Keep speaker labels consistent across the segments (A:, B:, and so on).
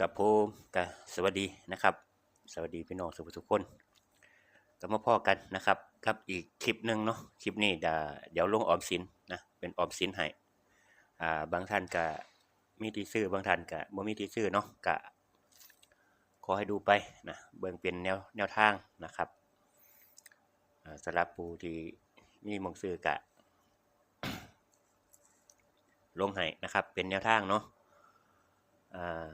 A: กับผมกับสวัสดีนะครับ สวัสดีพี่น้องทุกคนก็มาพ่อกันนะครับกับอีกคลิปหนึ่งเนาะคลิปนี้เดี๋ยวเดี๋ยวลงออมสินนะเป็นออมสินให้อ่าบางท่านก็มีที่ซื้อบางท่านก็บ่มีที่ซื้อเนาะก็ขอให้ดูไปนะเบิ่งเป็นแนวแนวทางนะครับอ่าสำหรับผู้ที่มีมงซื้อกะลงให้นะครับเป็นแนวทางเนาะอ่า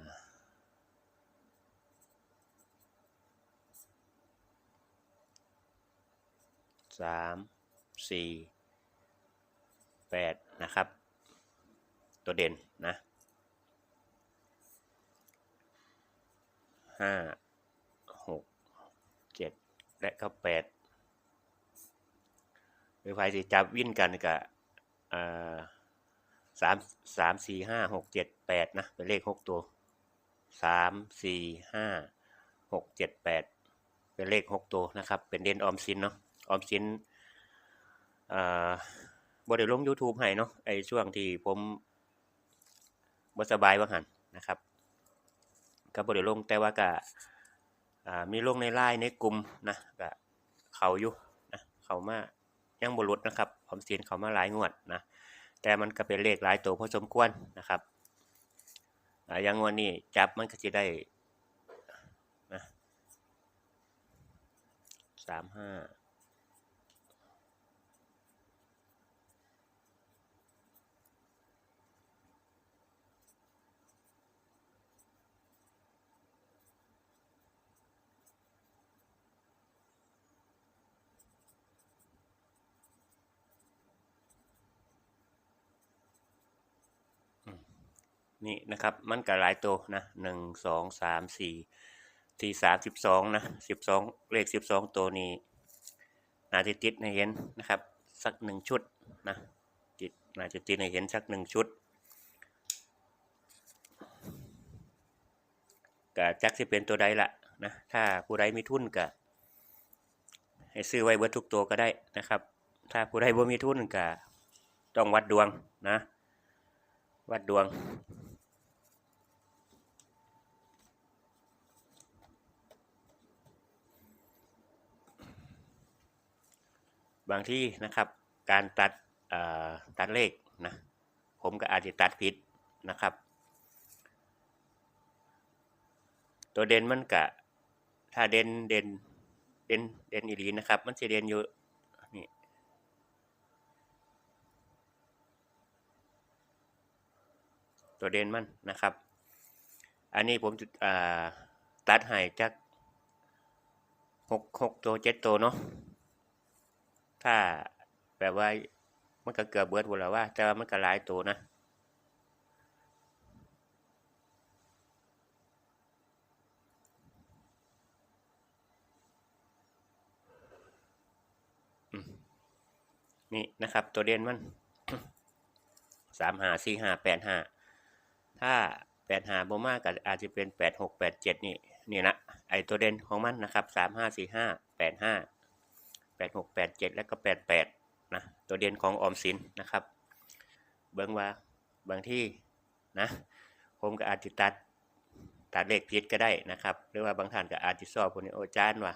A: สามสี่แปดนะครับ ตัวเด่นนะห้าหกเจ็ดและก็แปดหรือใครสิจับวิ่นกันกับสามสามสี่ห้าหกเจ็ดแปดนะ เป็นเลขหกตัวสามสี่ห้าหกเจ็ดแปดเป็นเลขหกตัวนะครับ เป็นเด่นออมสินเนาะ ออมสินอ่าบ่ได้ลง YouTube ให้เนาะไอช่วงที่ผมบ่สบายว่าหั่นนะครับก็บ่ได้ลงแต่ว่าก็อ่ามีลงใน LINE ในกลุ่มนะก็เขาอยู่นะเขามายังบ่ลดนะครับออมสินเขามาหลายงวดนะแต่มันก็เป็นเลขหลายตัวพอสมควรนะครับอย่างงวดนี้จับมันก็สิได้นะสามห้า นี่นะครับมันก็หลายตัวนะหนึ่งสองสามสี่สี่สามสิบสองนะสิบสองเลขสิบสองตัวนี้นาจะติดให้เห็นนะครับ สักหนึ่งชุดนะติดนาจะติดให้เห็นสักหนึ่งชุดก็จักสิเป็นตัวใดละนะถ้าผู้ใดมีทุนก็ให้ซื้อไว้เบิดทุกตัวก็ได้นะครับ ถ้าผู้ใดบ่มีทุนก็ต้องวัดดวงนะ วัดดวง บางที่นะครับ การตัดตัดเลขนะผมก็อาจจะตัดผิดนะครับ ตัวเด่นมันกะถ้าเด่นเด่นเด่นเด่นอีหลีนะครับ มันจะเด่นอยู่นี่ตัวเด่นมันนะครับ อันนี้ผมจะตัดให้จากหกหกตัวเจ็ดตัวเนาะ ถ้าแบบว่ามันก็เกือบเบิดหมดแล้วว่า แต่ว่ามันก็หลายตัวนะนี่นะครับ ตัวเด่นมันสามห้าสี่ห้าแปดห้าถ้าแปดห้าบ่มากก็อาจจะเป็นแปดหกแปดเจ็ดนี่นี่นะไอตัวเด่นของมันนะครับสามห้าสี่ห้าแปดห้า แปดหกแปดเจ็ดแล้วก็แปดแปดนะ ตัวเด่นของออมสินนะครับ เบิ่งว่าบางที่นะ ผมก็อาจจะตัดตัดเลขผิดก็ได้นะครับ หรือว่าบางท่านก็อาจจะสอบคนนี้โอ้จานว่า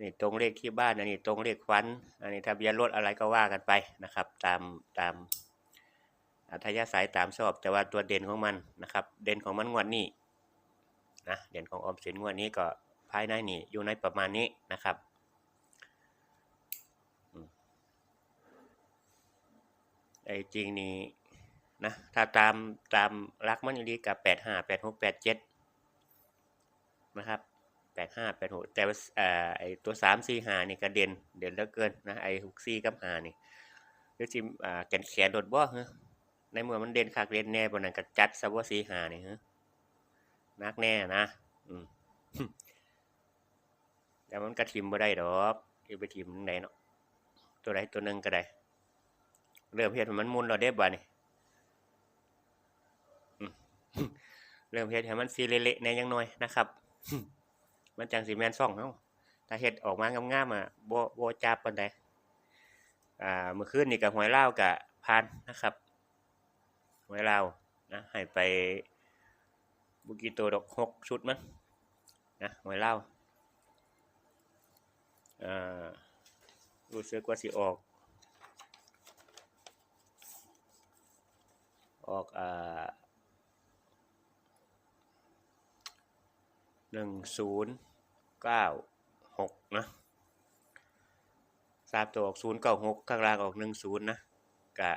A: นี่ตรงเลขที่บ้านอันนี้ตรงเลขควันอันนี้ทะเบียนรถอะไรก็ว่ากันไปนะครับ ตามตามอัธยาศัยตามชอบ แต่ว่าตัวเด่นของมันนะครับ เด่นของมันงวดนี้นะเด่นของออมสินงวดนี้ก็ภายในนี่อยู่ในประมาณนี้นะครับอืมไอ้จริงนี่นะถ้าตามตามรักมันอยู่ดีกับแปดห้าแปดหกแปดเจ็ดนะครับแปดห้าแปดหกแต่ว่าเอ่อไอตัวสามสี่ห้านี่ก็เด่นเด่นเหลือเกินนะไอหกสี่กับหานี่หรือจิมแกนแขนโดดบ่ฮะในเมื่อมันเด่นคักเด่นแน่บนนั้นก็จัดซะว่าสี่หานี่ฮะนักแน่นะอืมแต่มันก็ทิมบ่ได้ดอกที่ไปทิมไหนเนาะตัวใดตัวหนึ่งก็ได้ เริ่มเฮ็ดให้มันมุนเราได้บ่นี่เริ่มเฮ็ดให้มันสีเละๆแหน่ยังน้อยนะครับ มันจังสิแมนซ่องเฮาถ้าเฮ็ดออกมางามๆอะบ่บ่จับปานใดอ่าเมื่อคืนนี่ก็หวยเลาก็ผ่านนะครับหวยเลานะให้ไปบุกีโตดอกหกชุดมั้งนะหวยเล่าอ่ารู้สึกว่าสิออก ออกอ่าหนึ่งศูนย์เก้าหกนะสามตัวออกศูนย์เก้าหกข้างล่างออกหนึ่งศูนย์นะกะ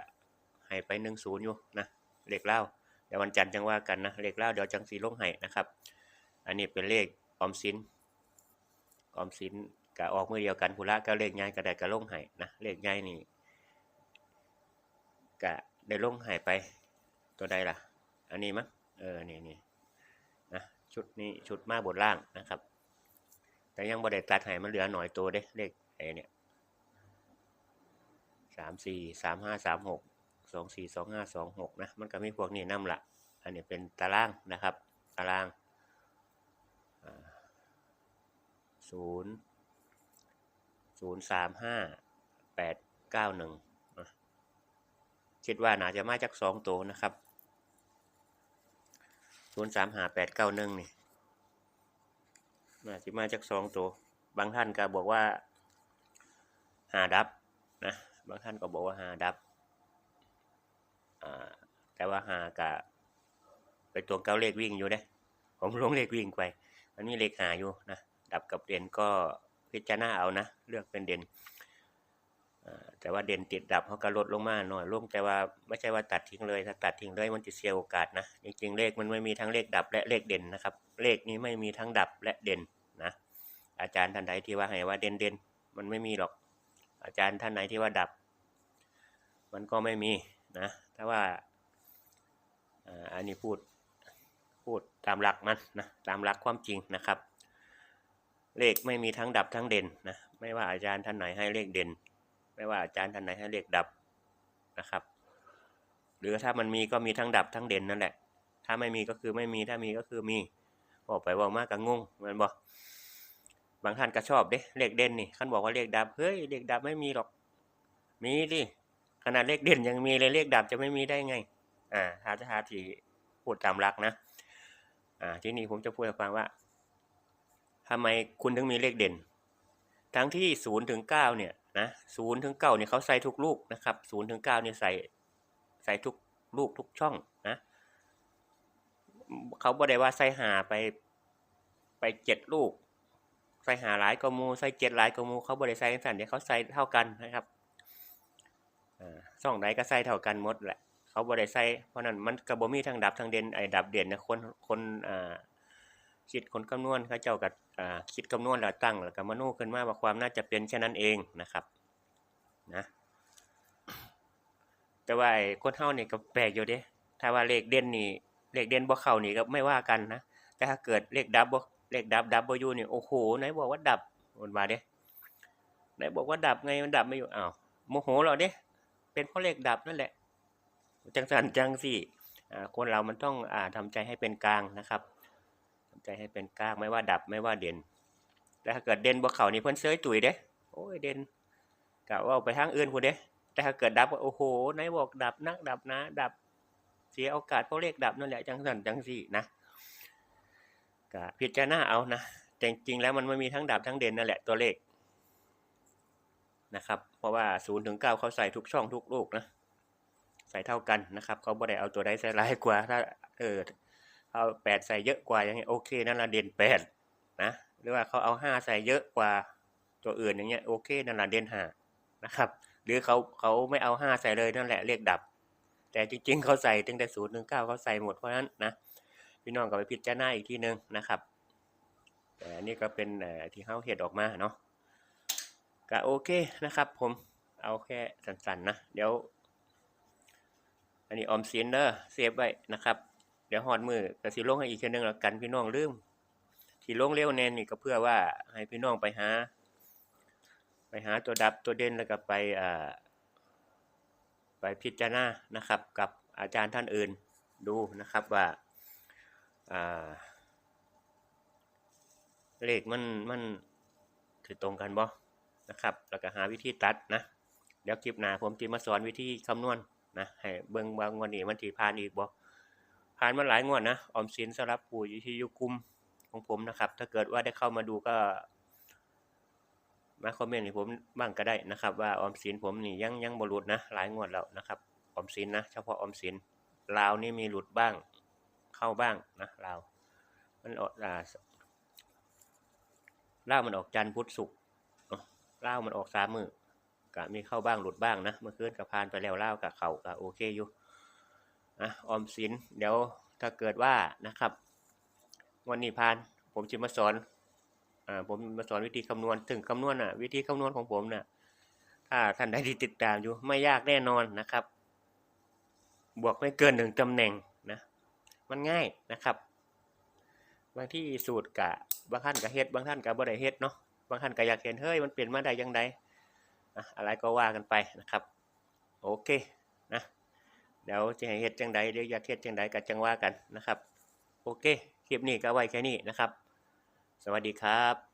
A: ให้ไปหนึ่งศูนย์อยู่นะเลขเล่าเดี๋ยววันจันทร์จังว่ากันนะเลขเล่าเดี๋ยวจังสีลงให้นะครับ อันนี้เป็นเลขออมสินออมสินกะออกมือเดียวกันพุละก็เลขใหญ่กระไดกระลงให้นะเลขใหญ่นี่กะได้ลงให้ไป ตัวใดล่ะ อันนี้มั้งเออนี่นี่นะชุดนี้ชุดมาบนล่างนะครับ แต่ยังบ่ได้ตัดให้มันเหลือหน่อยตัวเด้เลขไอ้เนี่ยสามสี่สามห้าสามหกสองสี่สองห้าสองหกนะมันก็มีพวกนี้นำละอันนี้เป็นตารางนะครับตารางศูนย์ศูนย์สามห้าแปดเก้าหนึ่งคิดว่าน่าจะมาจากสองตัวนะครับ ศูนย์สามหาแปดเก้าหนึ่งนี่น่าจะมาจากสองตัว บางท่านก็บอกว่าหาดับนะบางท่านก็บอกว่าหาดับอ่าแต่ว่าหากะไปตัวเก้าเลขวิ่งอยู่เด้ผมลงเลขวิ่งไป มันมีเลขหาอยู่นะดับกับเด่นก็พิจารณาเอานะ เลือกเป็นเด่น แต่ว่าเด่นติดดับเขาก็ลดลงมาหน่อยลงแต่ว่าไม่ใช่ว่าตัดทิ้งเลยถ้าตัดทิ้งเลยมันจะเสียโอกาสนะจริงๆเลขมันไม่มีทั้งเลขดับและเลขเด่นนะครับ เลขนี้ไม่มีทั้งดับและเด่นนะอาจารย์ท่านใดที่ว่าให้ว่าเด่นเด่นมันไม่มีหรอก อาจารย์ท่านไหนที่ว่าดับ มันก็ไม่มีนะถ้าว่าอันนี้พูดพูดตามหลักมันนะตามหลักความจริงนะครับ เลขไม่มีทั้งดับทั้งเด่นนะไม่ว่าอาจารย์ท่านไหนให้เลขเด่น ไม่ว่าอาจารย์ท่านไหนให้เลขดับนะครับ หรือถ้ามันมีก็มีทั้งดับทั้งเด่นนั่นแหละ ถ้าไม่มีก็คือไม่มีถ้ามีก็คือมีบอกไปบอกมากก็งงมือนบอกบางท่านก็ชอบเด้เลขเด่นนี่ท่านบอกว่าเลขดับเฮ้ยเลขดับไม่มีหรอก มีดิขนาดเลขเด่นยังมีเลยเลขดับจะไม่มีได้ไง อ่าถ้าถ้าทีพูดตามหลักนะ อ่า ที่นี้ผมจะพูดให้ฟังว่าทำไมคุณถึงมีเลขเด่น ทั้งที่ศูนย์ถึงเก้าเนี่ย นะศูนย์ถึงเก้าเนี่ยเขาใส่ทุกลูกนะครับศูนย์ถึงเก้าเนี่ยใส่ใส่ทุกลูกทุกช่องนะเขาบอกได้ว่าใส่หาไปไปเจ็ดลูก ใส่หาหลายกมูใส่เจ็ดหลายกมูเขาบริใส่สั่นเนี่ยเขาใส่เท่ากันนะครับอ่าช่องไหนก็ใส่เท่ากันหมดแหละเขาบริใส่เพราะนั้นมันกระบมีทั้งดับทั้งเด่นไอ้ดับเด่นนะคนคนอ่า คิดคนคำนวณเขาเจ้ากับคิดคำนวณแล้วตั้งแล้วก็มโนขึ้นมาว่าความน่าจะเป็นเช่นนั้นเองนะครับนะแต่ว่าไอ้คนเฮานี่ก็แปลกอยู่เด้ถ้าว่าเลขเด่นนี่เลขเด่นบ่เข้านี่ก็ไม่ว่ากันนะแต่ถ้าเกิดเลขดับบ่เลขดับดับบ่อยู่นี่โอ้โหไหนบอกว่าดับมันว่าเด้ไหนบอกว่าดับไงมันดับไม่อยู่อ้าวโมโหเหรอเด้เป็นเพราะเลขดับนั่นแหละจังสันจังสิอ่คนเรามันต้องอ่าทำใจให้เป็นกลางนะครับ ใจให้เป็นกลางไม่ว่าดับไม่ว่าเด่น แต่ถ้าเกิดเด่นบ่เขานี่เพิ่นเซยตุ๋ยเด้โอ้ยเด่นกะว่าไปทางอื่นพุ่นเด้แต่ถ้าเกิดดับก็โอ้โหไหนบอกดับนักดับนะ ดับเสียโอกาสเพราะเลขดับนั่นแหละจังสันจังสี่นะกะพิจารณาเอานะแต่จริงแล้วมันไม่มีทั้งดับทั้งเด่นนั่นแหละตัวเลขนะครับ เพราะว่าศูนย์ถึงเก้าเขาใส่ทุกช่องทุกลูกนะ ใส่เท่ากันนะครับ เขาบ่ได้เอาตัวใดใส่ร้ายกว่า ถ้าเออ เอาแปดใส่เยอะกว่าอย่างเงี้ยโอเคนั่นละเด่นแปดนะหรือว่าเขาเอาห้าใส่เยอะกว่าตัวอื่นอย่างเงี้ยโอเคนั่นละเด่นห้านะครับ หรือเขาเขาไม่เอาห้าใส่เลยนั่นแหละเรียกดับ แต่จริง ๆเขาใส่ตั้งแต่ศูนย์ถึงเก้าเขาใส่หมดเพราะนั้นนะพี่น้องก็ไปพิจารณาอีกทีหนึ่งนะครับแต่อันนี้ก็เป็นที่เขาเห็ดออกมาเนาะก็โอเคนะครับ ผมเอาแค่สั้นๆนะเดี๋ยว อันนี้ออมสินเด้อเซฟไว้นะครับ ดี๋ยวหอดมือก็สิลงให้อีกเทื่อนึงแล้วกันพี่น้องลืมที่ลงเร็วแน่นี่ก็เพื่อว่าให้พี่น้องไปหา ไปหาตัวดับตัวเด่นแล้วก็ไปอ่าไปพิจารณานะครับ กับอาจารย์ท่านอื่นดูนะครับว่าอ่าเลขมันมันถือตรงกันบ่นะครับ แล้วก็หาวิธีตัดนะ เดี๋ยวคลิปหน้าผมจะมาสอนวิธีคำนวณนะให้เบิ่งบางวันนี้มันถีผ่านอีกบ่ ผ่านมาหลายงวดนะออมสินสำหรับผู้ยู่ที่อยู่กลุ่มของผมนะครับ ถ้าเกิดว่าได้เข้ามาดูก็มาคอมเมนต์ให้ผมบ้างก็ได้นะครับ ว่าออมสินผมนี่ยังยังบหลุดนะ หลายงวดแล้วนะครับออมสินนะเฉพาะออมสินลาวนี่มีหลุดบ้างเข้าบ้างนะลาวมันออกอ่าลาวมันออกจันพุธศุกร์เนาะลาวมันออกสามมือก็มีเข้าบ้างหลุดบ้างนะเมื่อคืนกับพานไปแล้วลาวกับเขาก็โอเคอยู่ อะออมสินเดี๋ยวถ้าเกิดว่านะครับ วันนี้พานผมจะมาสอนอ่าผมมาสอนวิธีคำนวณถึงคำนวณอะ วิธีคำนวณของผมน่ะถ้าท่านใดที่ติดตามอยู่ไม่ยากแน่นอนนะครับ บวกไม่เกินหนึ่งตำแหน่งนะ มันง่ายนะครับ บางที่สูตรกะบางท่านก็เฮ็ดบางท่านก็บ่ได้เฮ็ดเนาะบางท่านก็อยากเห็นเฮ้ยมันเปลี่ยนมาได้ยังไงอะไรก็ว่ากันไปนะครับ โอเคนะ เดี๋ยวจะให้เฮ็ดจังใดหรืออยากเฮ็ดจังใดก็จังว่ากันนะครับ โอเค คลิปนี้ก็ไว้แค่นี้นะครับ สวัสดีครับ